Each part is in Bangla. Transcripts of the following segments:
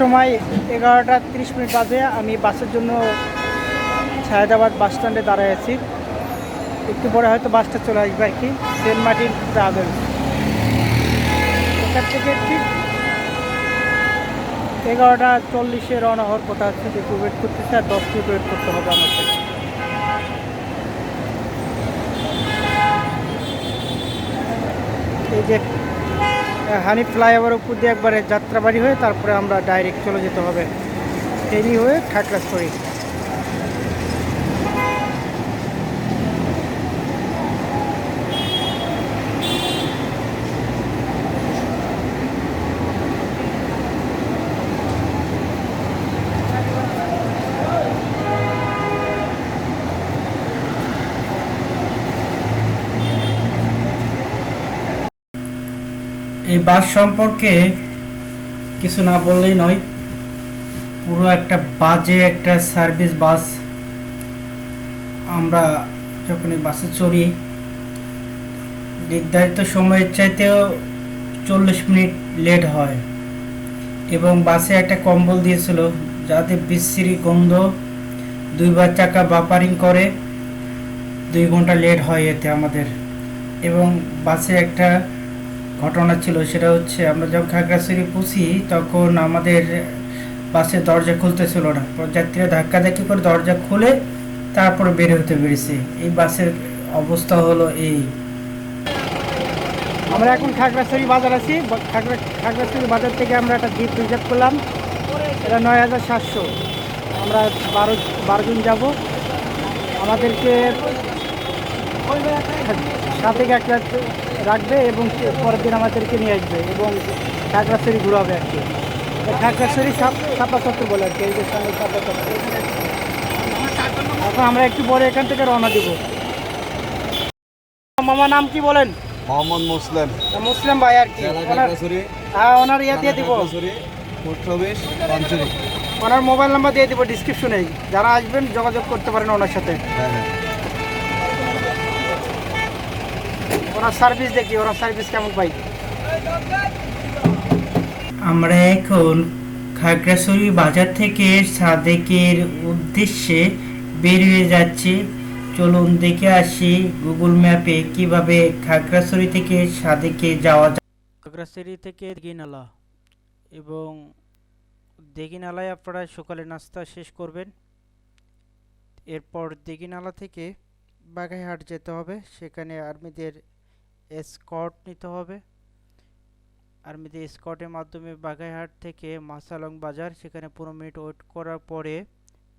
সময় এগারোটা তিরিশ মিনিট বাজে। আমি বাসের জন্য সায়দাবাদ বাস স্ট্যান্ডে দাঁড়ায় আছি। একটু পরে হয়তো বাসটা চলে আসবে আর কি। Saint Martin travel. এখান থেকে ঠিক এগারোটা চল্লিশে রওনা হওয়ার কথা যে একটু ওয়েট করতেছে, আর দশ মিনিট ওয়েট করতে হবে আমাকে এই যে হানি ফ্লাইওভার উপর দিয়ে একবারে যাত্রাবাড়ি হয়ে তারপরে আমরা ডাইরেক্ট চলে যেতে হবে। ফেরি হয়ে খাগড়াছড়ি। বাস সম্পর্কে কিছু না বললেই নয়। পুরো একটা বাজে একটা সার্ভিস বাস। আমরা যখন বাসে চড়ি, নির্ধারিত সময়ের চাইতেও চল্লিশ মিনিট লেট হয় এবং বাসে একটা কম্বল দিয়েছিল যাতে বিশ্রী গন্ধ দুইবার চাকা বাপারিং করে, দুই ঘণ্টা লেট হয় এতে আমাদের। এবং বাসে একটা ঘটনা ছিল, সেটা হচ্ছে আমরা যখন খাগড়াছড়ি পুষি তখন আমাদের বাসের দরজা খুলতেছিল না। যাত্রীরা ধাক্কাধাক্কি করে দরজা খুলে তারপরে বের হতে পেরেছে। এই বাসের অবস্থা হলো এই। আমরা এখন খাগড়াছড়ি বাজার আছি। খাগড়াছড়ি বাজার থেকে আমরা একটা জিপ রিজার্ভ করলাম। এটা নয় হাজার সাতশো। আমরা বারো বারো জন যাব। আমাদেরকে সাথে থেকে এক রাত রাখবে এবং পরের দিন আমাদেরকে নিয়ে আসবে এবং খাগড়াছড়ি ঘুরাবে আর কি। খাগড়াছড়ি সাপ সাপা সত্তর বলে আর কি এই যে সামনে সাপা সত্তর এখন আমরা একটু পরে এখান থেকে রওনা দিব। মামা নাম কি বলেন? মোহাম্মদ মুসলিম। মুসলিম ভাই আর কি। হ্যাঁ ওনার ইয়ে দিয়ে দিব। ওনার মোবাইল নাম্বার দিয়ে দিব ডিসক্রিপশনে যারা আসবেন যোগাযোগ করতে পারেন ওনার সাথে। হ্যাঁ হ্যাঁ। ওনার সার্ভিস দেখি ওনার সার্ভিস কেমন পাই? আমরা এখন খাগড়াছড়ি বাজার থেকে সাদেকের উদ্দেশ্যে বের হয়ে যাচ্ছি। চলুন দেখে আসি গুগল ম্যাপে কীভাবে খাগড়াছড়ি থেকে সাদেকে যাওয়া যায়। খাগড়াছড়ি থেকে দিঘিনালা এবং দিঘিনালায় আপনারা সকালে নাস্তা শেষ করবেন। এরপর দিঘিনালা থেকে বাগাইহাট যেতে হবে সেখানে আর্মিদের এসকর্ট নিতে হবে আর্মিদের এসকর্টের মাধ্যমে বাগাইহাট থেকে মাসালং বাজার সেখানে পনেরো মিনিট ওয়েট করার পরে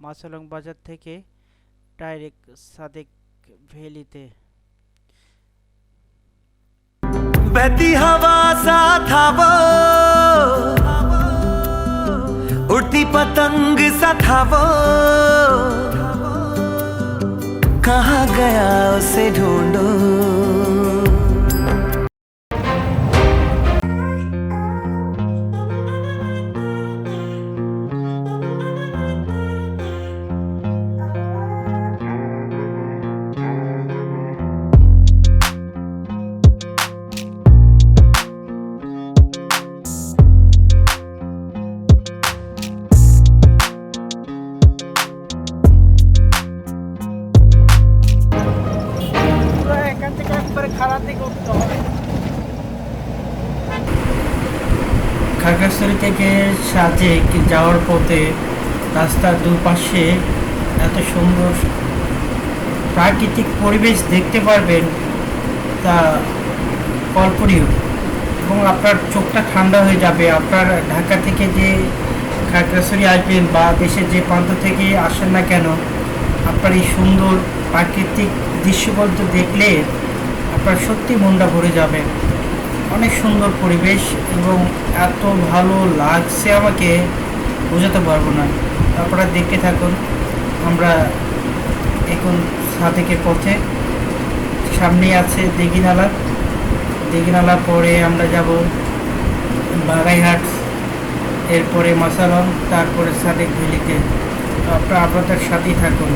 মাসালং বাজার থেকে ডাইরেক্ট সাদেক ভ্যালিতে बहती हवा सा था वो उड़ती पतंग सा था वो कहाँ गया उसे ढूंढो সাজেক যাওয়ার পথে রাস্তার দুপাশে এত সুন্দর প্রাকৃতিক পরিবেশ দেখতে পারবেন তা কল্পনীয়। এবং আপনার চোখটা ঠান্ডা হয়ে যাবে। আপনার ঢাকা থেকে যে খাগড়াছড়ি আসবেন বা দেশের যে প্রান্ত থেকে আসেন না কেন, আপনার এই সুন্দর প্রাকৃতিক দৃশ্যপদ্ধ দেখলে আপনার সত্যি মনটা ভরে যাবে। অনেক সুন্দর পরিবেশ এবং এত ভালো লাগছে আমাকে, বোঝাতে পারব না। আপনারা দেখতে থাকুন, আমরা এখন সাদেকের পথে, সামনেই আছে দিঘিনালা দিঘিনালা পরে আমরা যাব বাগাইহাট, এরপরে মাসালং তারপরে সাদেক ভ্যালিতে। আপনারা আপনাদের সাথেই থাকুন।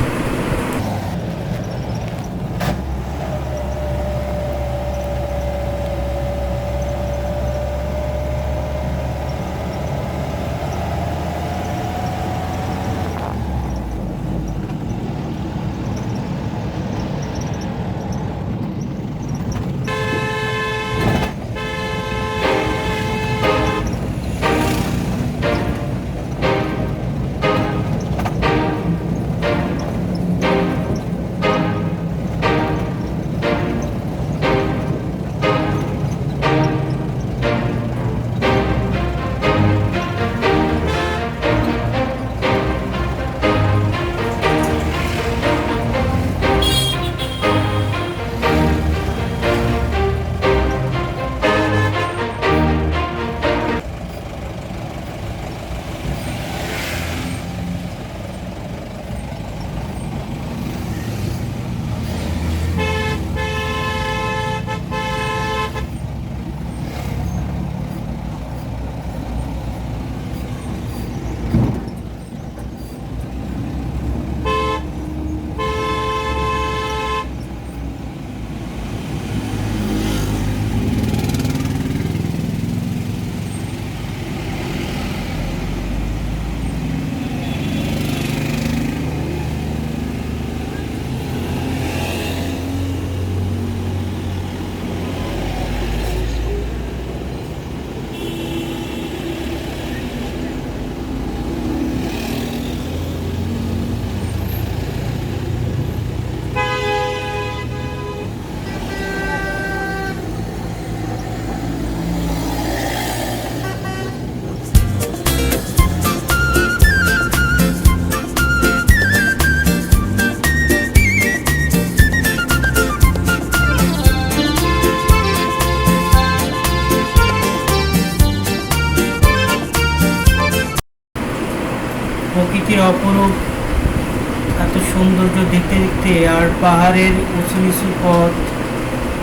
পাহাড়ের উঁচু নিচু পথ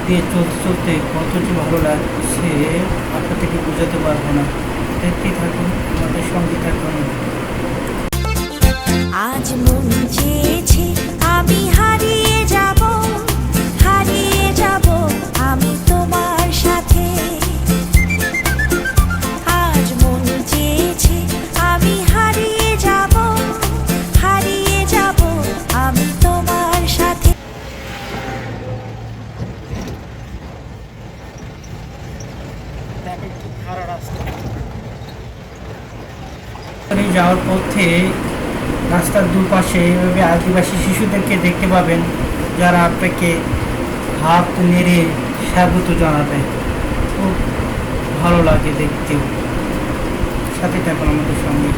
দিয়ে চলতে চলতে কত যে ভালো লাগছে আপনাদেরকে বোঝাতে পারব না। দেখতে থাকুন, আমাদের সঙ্গে থাকুন। আজ মন চেয়েছে, আমি হারিয়ে যাওয়ার পথে রাস্তার দুপাশে এভাবে আদিবাসী শিশুদেরকে দেখতে পাবেন, যারা আপনাকে হাত নেড়ে স্বাগত জানাবে। খুব ভালো লাগে দেখতেও। সাথে থাকুন আমাদের সঙ্গে।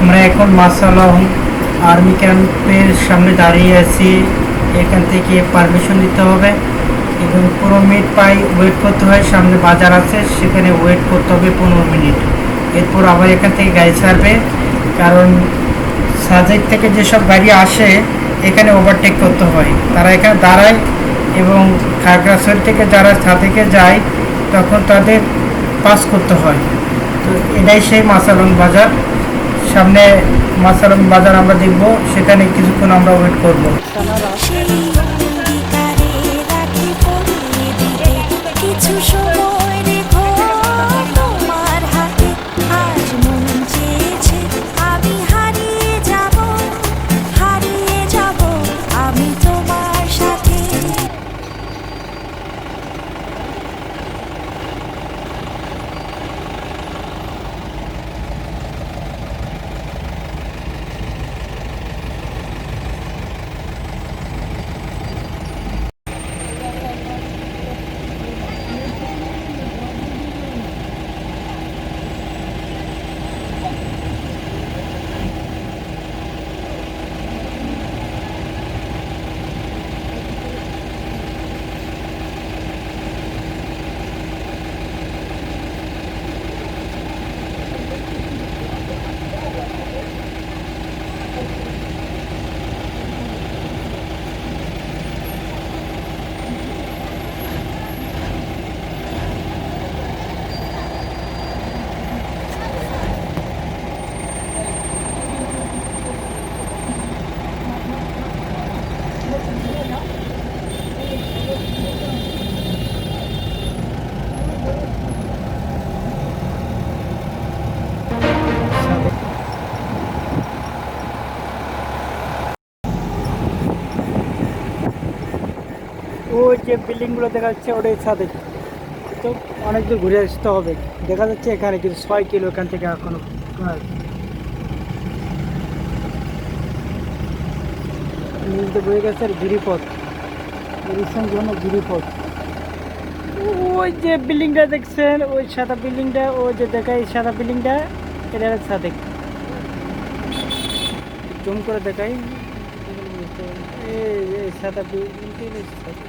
আমরা এখন মাসালং আর্মি ক্যাম্পের সামনে দাঁড়িয়ে আছি। এখান থেকে পারমিশন নিতে হবে। এবং পনেরো মিনিট পাই ওয়েট করতে হয়, সামনে বাজার আছে, সেখানে ওয়েট করতে হবে পনেরো মিনিট। এরপর আবার এখান থেকে গাড়ি ছাড়বে, কারণ সাজেক থেকে যেসব গাড়ি আসে, এখানে ওভারটেক করতে হয়। তারা এখানে দাঁড়ায় এবং খাগড়াছড়ি থেকে যারা সাজেকে যায়, তখন তাদের পাস করতে হয়। তো এটাই সেই মাসালং বাজার। সামনে মাসালং বাজার আমরা দেখব, সেখানে কিছুক্ষণ আমরা ওয়েট করব। ওই যে বিল্ডিংগুলো দেখা যাচ্ছে ওটাই ছাদে। তো অনেক দূর ঘুরে আসতে হবে। দেখা যাচ্ছে এখানে কিন্তু ছয় কিলো এখান থেকে এখনও। নিচে বয়ে গেছে গিরিপথ। জন্য গিরিপথ। ওই যে বিল্ডিংটা দেখছেন, ওই সাদা বিল্ডিংটা ওই যে দেখাই সাদা বিল্ডিংটা, এটা সাদেক জুম করে দেখাই। এই সাদা বিল্ডিংটা সাদেক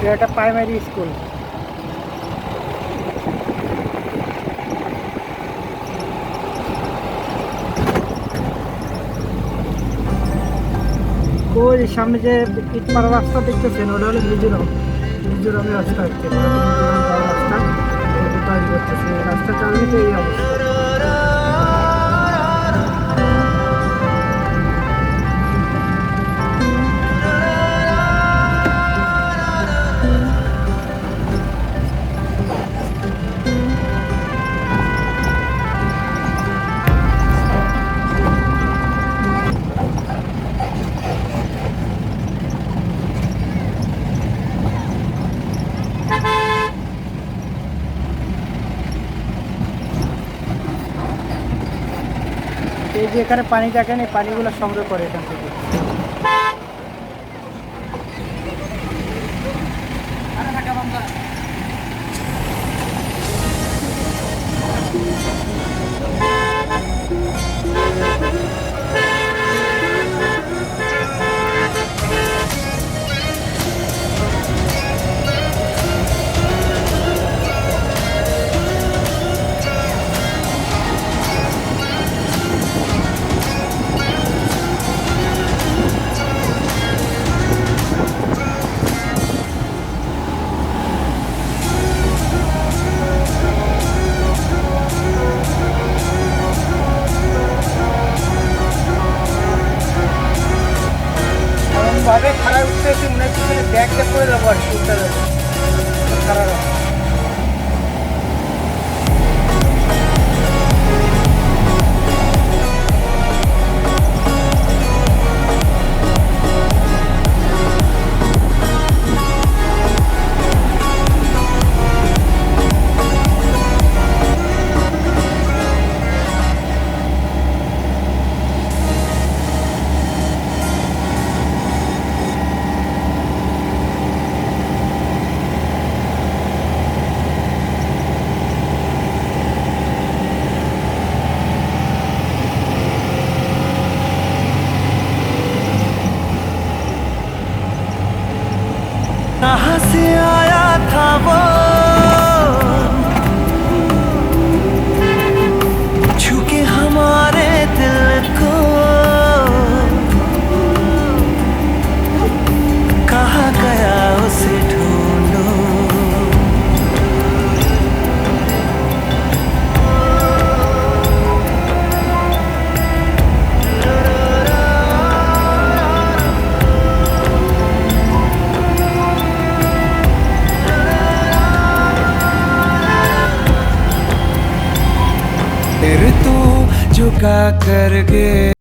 এটা একটা প্রাইমারি স্কুল ওই সামনে যে ইট মারা রাস্তা দেখতেছেন, ওটা হলো মিজোরাম। মিজোরামের রাস্তা হচ্ছে মিজোরাম রাস্তা। তৈরি করতেছে রাস্তা চালু তো এই অবস্থা। এখানে পানি দেখেন এই পানিগুলো সংগ্রহ করে এখান থেকে। महँगा करके।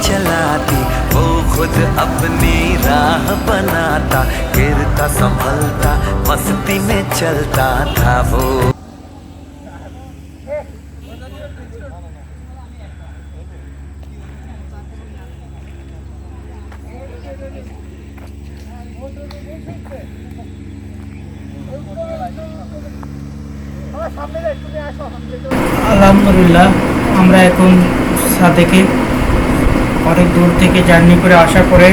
चलाती वो खुद अपनी राह बनाता गिरता संभलता मस्ती में चलता था वो আলহামদুলিল্লাহ আমরা এখন সাদেকে অনেক দূর থেকে জার্নি করে আসার পরে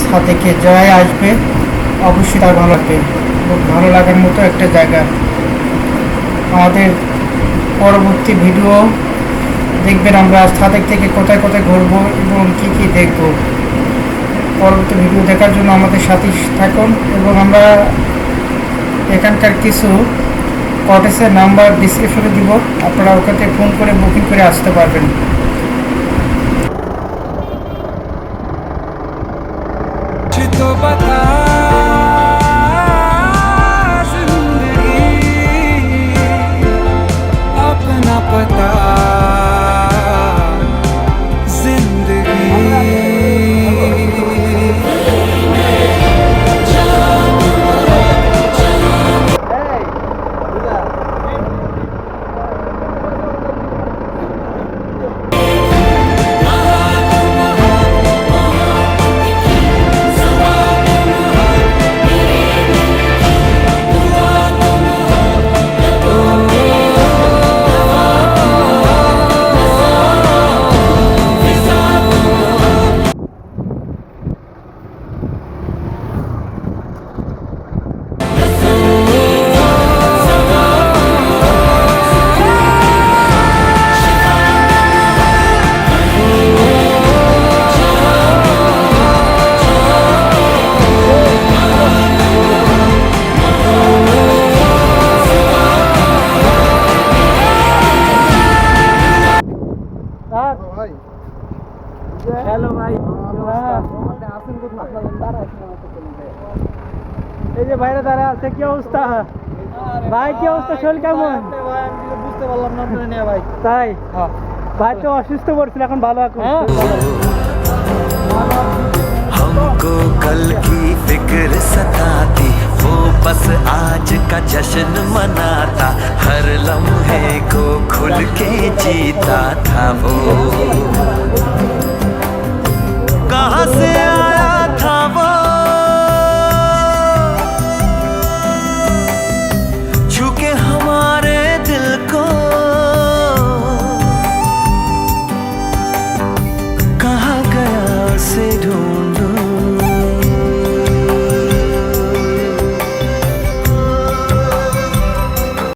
সাদেকে জয় আসবে। অবশ্যই তার ভালো লাগবে। খুব ভালো লাগার মতো একটা জায়গা। আমাদের পরবর্তী ভিডিও দেখবেন আমরা সাদেক থেকে কোথায় কোথায় ঘুরবো এবং কী কী দেখব। পরবর্তী ভিডিও দেখার জন্য আমাদের সাথে থাকুন এবং আমরা এখানকার কিছু কটেজের নাম্বার ডিসক্রিপশনে দিব। আপনারা ওখানে ফোন করে বুকিং করে আসতে পারবেন। batalha. ভাই কি অবস্থা শরীর কেমন বুঝতে পারলাম না ভাই তাই ভাই তো অসুস্থ পড়ছিল এখন ভালো এখন हमको कल की फ़िक्र सताती वो बस आज का जश्न मनाता हर लम्हे को खुल के जीता था वो कहाँ से आया